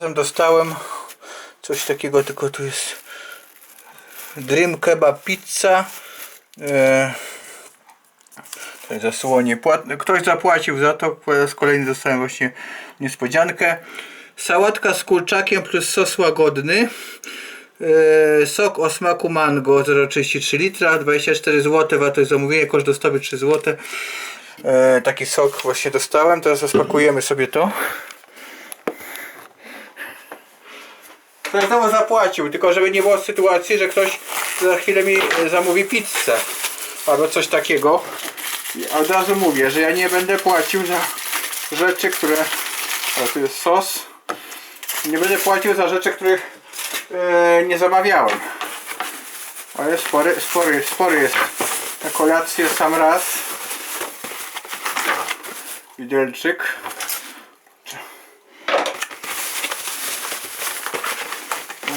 Dostałem coś takiego, tylko tu jest Dream Kebab Pizza. E. Ktoś zapłacił za to, po raz kolejny dostałem właśnie niespodziankę. Sałatka z kurczakiem plus sos łagodny. E, sok o smaku mango 0,33 litra, 24 zł, wartość zamówienia, koszt dostawy 3 zł. Taki sok właśnie dostałem, teraz rozpakujemy sobie to. Ktoś znowu zapłacił, tylko żeby nie było sytuacji, że ktoś za chwilę mi e, zamówi pizzę albo coś takiego. I od razu mówię, że ja nie będę płacił za rzeczy, które... O, tu jest sos. Nie będę płacił za rzeczy, których e, nie zamawiałem. Ale spory, spory, spory jest na kolację sam raz. Widelczyk.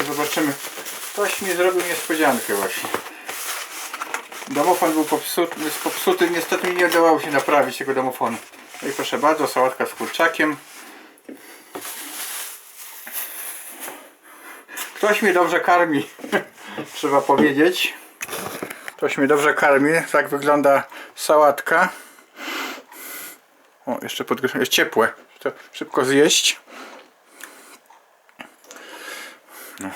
Zobaczymy. Ktoś mi zrobił niespodziankę właśnie. Domofon był popsuty, popsuty, niestety nie udało się naprawić tego domofonu. No i proszę bardzo, sałatka z kurczakiem. Ktoś mnie dobrze karmi, trzeba powiedzieć. Ktoś mnie dobrze karmi, tak wygląda sałatka. O, jeszcze podkreślam, jest ciepłe. To szybko zjeść. No.